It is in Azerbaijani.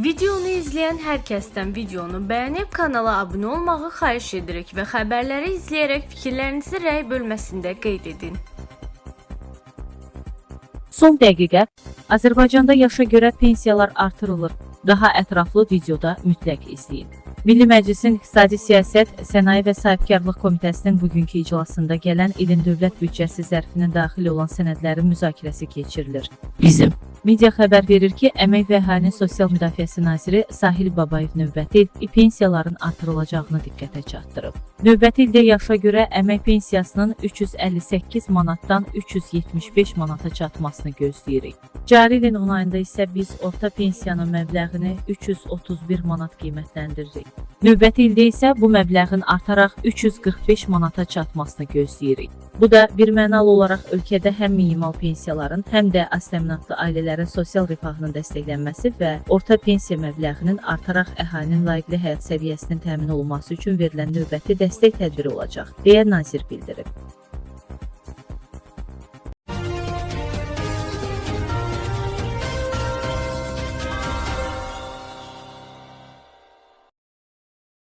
Videonu izləyən hər kəsdən videonu bəyənib kanala abunə olmağı xahiş edirik və xəbərləri izləyərək fikirlərinizi rəy bölməsində qeyd edin. Son dəqiqə Azərbaycanda yaşa görə pensiyalar artırılır. Daha ətraflı videoda mütləq izləyin. Milli Məclisin İqtisadi Siyasət, Sənaye və Sahibkarlıq Komitəsinin bugünkü iclasında gələn ilin dövlət büdcəsi zərfinə daxil olan sənədlərin müzakirəsi keçirilir. Bizim Media xəbər verir ki, Əmək və Əhalinin Sosial Müdafiəsi naziri Sahil Babayev növbəti pensiyaların artırılacağını diqqətə çatdırıb. Növbəti ildə yaşa görə əmək pensiyasının 358 manatdan 375 manata çatmasını gözləyirik. Cari ilin 10 ayında isə biz orta pensiyanın məbləğini 331 manat qiymətləndiririk. Növbəti ildə isə bu məbləğin artaraq 345 manata çatmasını gözləyirik. Bu da birmənalı olaraq ölkədə həm minimal pensiyaların, həm də aztəminatlı ailələrin sosial rifahının dəstəklənməsi və orta pensiya məbləğinin artaraq əhalinin layiqli həyat səviyyəsinin təmin olunması üçün verilən növbəti dəstək tədbiri olacaq, deyə nazir bildirib.